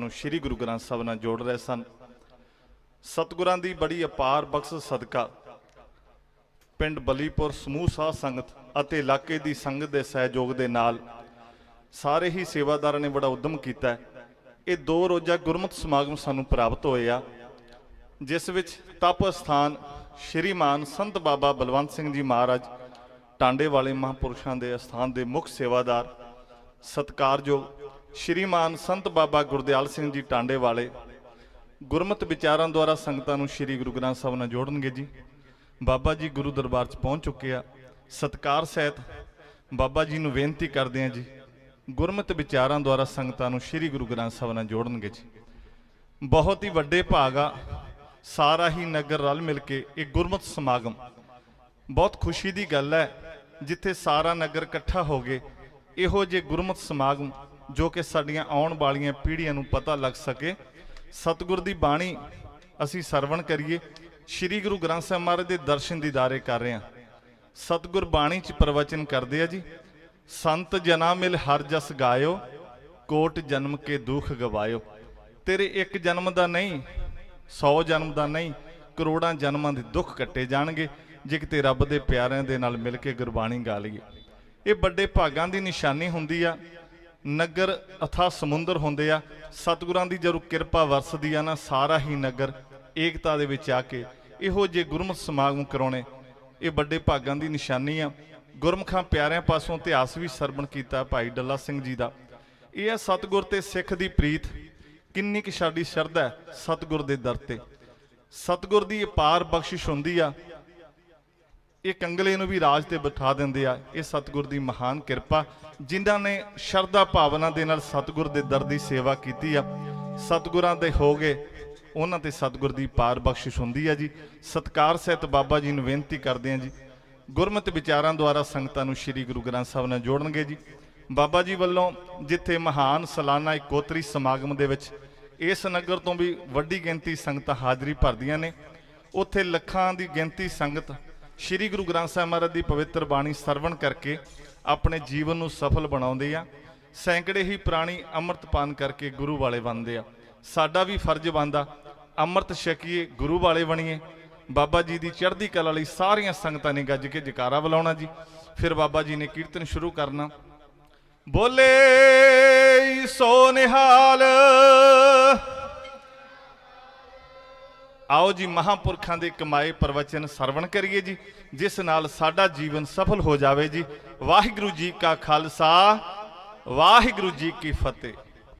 ਨੂੰ ਸ੍ਰੀ ਗੁਰੂ ਗ੍ਰੰਥ ਸਾਹਿਬ ਨਾਲ ਜੋੜ ਰਹੇ ਸਨ। ਸਤਿਗੁਰਾਂ ਦੀ ਬੜੀ ਅਪਾਰ ਬਖਸ਼, ਸਦਕਾ। ਪਿੰਡ ਬਲੀਪੁਰ ਸਮੂਹ ਸਾਧ ਸੰਗਤ ਅਤੇ ਇਲਾਕੇ ਦੀ ਸੰਗਤ ਦੇ ਸਹਿਯੋਗ ਦੇ ਨਾਲ ਸਾਰੇ ਹੀ ਸੇਵਾਦਾਰਾਂ ਨੇ ਬੜਾ ਉਦਮ ਕੀਤਾ। ਇਹ ਦੋ ਰੋਜ਼ਾ ਗੁਰਮਤਿ ਸਮਾਗਮ ਸਾਨੂੰ ਪ੍ਰਾਪਤ ਹੋਏ ਆ, ਜਿਸ ਵਿੱਚ ਤਪ ਸਥਾਨ ਸ਼੍ਰੀਮਾਨ ਸੰਤ ਬਾਬਾ ਬਲਵੰਤ ਸਿੰਘ ਜੀ ਮਹਾਰਾਜ, ਟਾਂਡੇ ਵਾਲੇ ਮਹਾਂਪੁਰਸ਼ਾਂ ਦੇ ਅਸਥਾਨ ਦੇ ਮੁੱਖ ਸੇਵਾਦਾਰ, ਸਤਕਾਰਯੋਗ ਸ਼੍ਰੀਮਾਨ ਸੰਤ ਬਾਬਾ ਗੁਰਦਿਆਲ ਸਿੰਘ ਜੀ ਟਾਂਡੇ ਵਾਲੇ ਗੁਰਮਤ ਵਿਚਾਰਾਂ ਦੁਆਰਾ ਸੰਗਤਾਂ ਨੂੰ ਸ੍ਰੀ ਗੁਰੂ ਗ੍ਰੰਥ ਸਾਹਿਬ ਨਾਲ ਜੋੜਨਗੇ ਜੀ। ਬਾਬਾ ਜੀ ਗੁਰੂ ਦਰਬਾਰ 'ਚ ਪਹੁੰਚ ਚੁੱਕੇ ਆ। ਸਤਕਾਰ ਸਹਿਤ ਬਾਬਾ ਜੀ ਨੂੰ ਬੇਨਤੀ ਕਰਦੇ ਆ ਜੀ, ਗੁਰਮਤਿ ਵਿਚਾਰਾਂ ਦੁਆਰਾ ਸੰਗਤਾਂ ਨੂੰ ਸ੍ਰੀ ਗੁਰੂ ਗ੍ਰੰਥ ਸਾਹਿਬ ਨਾਲ ਜੋੜਨਗੇ ਜੀ। ਬਹੁਤ ਹੀ ਵੱਡੇ ਭਾਗ ਆ, ਸਾਰਾ ਹੀ ਨਗਰ ਰਲ ਮਿਲ ਕੇ ਇਹ ਗੁਰਮਤਿ ਸਮਾਗਮ। ਬਹੁਤ ਖੁਸ਼ੀ ਦੀ ਗੱਲ ਹੈ, ਜਿੱਥੇ ਸਾਰਾ ਨਗਰ ਇਕੱਠਾ ਹੋ ਗਏ ਇਹੋ ਜਿਹੇ ਗੁਰਮਤਿ ਸਮਾਗਮ ਜੋ ਕਿ ਸਾਡੀਆਂ ਆਉਣ ਵਾਲੀਆਂ ਪੀੜ੍ਹੀਆਂ ਨੂੰ ਪਤਾ ਲੱਗ ਸਕੇ। ਸਤਿਗੁਰ ਦੀ ਬਾਣੀ ਅਸੀਂ ਸਰਵਣ ਕਰੀਏ। ਸ੍ਰੀ ਗੁਰੂ ਗ੍ਰੰਥ ਸਾਹਿਬ ਮਹਾਰਾਜ ਦੇ ਦਰਸ਼ਨ ਦੀਦਾਰੇ ਕਰ ਰਹੇ ਹਾਂ। ਸਤਿਗੁਰ ਬਾਣੀ ਚ ਪ੍ਰਵਚਨ ਕਰਦੇ ਆ ਜੀ, ਸੰਤ ਜਨਾ ਮਿਲ ਹਰ ਜਸ ਗਾਇਓ, ਕੋਟ ਜਨਮ ਕੇ ਦੁੱਖ ਗਵਾਇਓ। ਤੇਰੇ ਇੱਕ ਜਨਮ ਦਾ ਨਹੀਂ 100 ਜਨਮ ਦਾ ਨਹੀਂ, ਕਰੋੜਾਂ ਜਨਮਾਂ ਦੇ ਦੁੱਖ ਕੱਟੇ ਜਾਣਗੇ, ਜੇ ਕਿਤੇ ਰੱਬ ਦੇ ਪਿਆਰਿਆਂ ਦੇ ਨਾਲ ਮਿਲ ਕੇ ਗੁਰਬਾਣੀ ਗਾ ਲਈਏ। ਇਹ ਵੱਡੇ ਭਾਗਾਂ ਦੀ ਨਿਸ਼ਾਨੀ ਹੁੰਦੀ ਆ। ਨਗਰ ਅਥਾ ਸਮੁੰਦਰ ਹੁੰਦੇ ਆ, ਸਤਿਗੁਰਾਂ ਦੀ ਜਦੋਂ ਕਿਰਪਾ ਵਰਸਦੀ ਆ ਨਾ, ਸਾਰਾ ਹੀ ਨਗਰ ਏਕਤਾ ਦੇ ਵਿੱਚ ਆ ਕੇ ਇਹੋ ਜੇ ਗੁਰਮਤ ਸਮਾਗਮ ਕਰਾਉਣੇ। ਇਹ ਵੱਡੇ ਭਾਗਾਂ ਦੀ ਨਿਸ਼ਾਨੀ ਆ। ਗੁਰਮਖਾਂ ਪਿਆਰਿਆਂ ਪਾਸੋਂ ਇਤਿਹਾਸ ਵੀ ਸਰਵਣ ਕੀਤਾ ਭਾਈ ਡੱਲਾ ਸਿੰਘ ਜੀ ਦਾ। ਇਹ ਆ ਸਤਿਗੁਰ ਤੇ ਸਿੱਖ ਦੀ ਪ੍ਰੀਤ। ਕਿੰਨੀ ਕਿ ਸਾਡੀ ਸ਼ਰਧਾ ਹੈ ਸਤਿਗੁਰ ਦੇ ਦਰ ਤੇ। ਸਤਿਗੁਰ ਦੀ ਅਪਾਰ ਬਖਸ਼ਿਸ਼ ਹੁੰਦੀ ਆ। ਇਹ ਕੰਗਲੇ ਨੂੰ ਵੀ ਰਾਜ ਤੇ ਬਿਠਾ ਦਿੰਦੇ ਆ। ਇਹ ਸਤਿਗੁਰ ਦੀ ਮਹਾਨ ਕਿਰਪਾ, ਜਿਨ੍ਹਾਂ ਨੇ ਸ਼ਰਧਾ ਭਾਵਨਾ ਦੇ ਨਾਲ ਸਤਿਗੁਰ ਦੇ ਦਰ ਦੀ ਸੇਵਾ ਕੀਤੀ ਆ। ਸਤਿਗੁਰਾਂ ਦੇ ਹੋ ਗਏ, ਉਹਨਾਂ ਤੇ ਸਤਿਗੁਰ ਦੀ ਪਾਰ ਬਖਸ਼ਿਸ਼ ਹੁੰਦੀ ਆ ਜੀ। ਸਤਕਾਰ ਸਹਿਤ ਬਾਬਾ ਜੀ ਨੂੰ ਬੇਨਤੀ ਕਰਦੇ ਆ ਜੀ। ਗੁਰਮਤਿ ਵਿਚਾਰਾਂ ਦੁਆਰਾ ਸੰਗਤਾਂ ਨੂੰ ਸ੍ਰੀ ਗੁਰੂ ਗ੍ਰੰਥ ਸਾਹਿਬ ਨਾਲ ਜੋੜਨਗੇ ਜੀ। ਬਾਬਾ ਜੀ ਵੱਲੋਂ ਜਿੱਥੇ ਮਹਾਨ ਸਾਲਾਨਾ ਇਕੋਤਰੀ ਸਮਾਗਮ ਦੇ ਵਿੱਚ ਇਸ ਨਗਰ ਤੋਂ ਵੀ ਵੱਡੀ ਗਿਣਤੀ ਸੰਗਤਾਂ ਹਾਜ਼ਰੀ ਭਰਦੀਆਂ ਨੇ, ਉੱਥੇ ਲੱਖਾਂ ਦੀ ਗਿਣਤੀ ਸੰਗਤ ਸ੍ਰੀ ਗੁਰੂ ਗ੍ਰੰਥ ਸਾਹਿਬ ਮਹਾਰਾਜ ਦੀ ਪਵਿੱਤਰ ਬਾਣੀ ਸਰਵਣ ਕਰਕੇ ਆਪਣੇ ਜੀਵਨ ਨੂੰ ਸਫਲ ਬਣਾਉਂਦੇ ਆ। ਸੈਂਕੜੇ ਹੀ ਪ੍ਰਾਣੀ ਅੰਮ੍ਰਿਤ ਪਾਨ ਕਰਕੇ ਗੁਰੂ ਵਾਲੇ ਬਣਦੇ ਆ। ਸਾਡਾ ਵੀ ਫਰਜ਼ ਬਣਦਾ, ਅੰਮ੍ਰਿਤ ਛਕੀਏ, ਗੁਰੂ ਵਾਲੇ ਬਣੀਏ। ਬਾਬਾ ਜੀ ਦੀ ਚੜ੍ਹਦੀ ਕਲਾ ਲਈ ਸਾਰੀਆਂ ਸੰਗਤਾਂ ਨੇ ਗੱਜ ਕੇ ਜਕਾਰਾ ਬੁਲਾਉਣਾ ਜੀ। ਫਿਰ ਬਾਬਾ ਜੀ ਨੇ ਕੀਰਤਨ ਸ਼ੁਰੂ ਕਰਨਾ। ਬੋਲੇ ਸੋ ਨਿਹਾਲ ਆਓ ਜੀ ਮਹਾਪੁਰਖਾਂ ਦੇ ਕਮਾਏ ਪ੍ਰਵਚਨ ਸਰਵਣ ਕਰੀਏ ਜੀ, ਜਿਸ ਨਾਲ ਸਾਡਾ ਜੀਵਨ ਸਫਲ ਹੋ ਜਾਵੇ ਜੀ। ਵਾਹਿਗੁਰੂ ਜੀ ਕਾ ਖਾਲਸਾ, ਵਾਹਿਗੁਰੂ ਜੀ ਕੀ ਫਤਿਹ।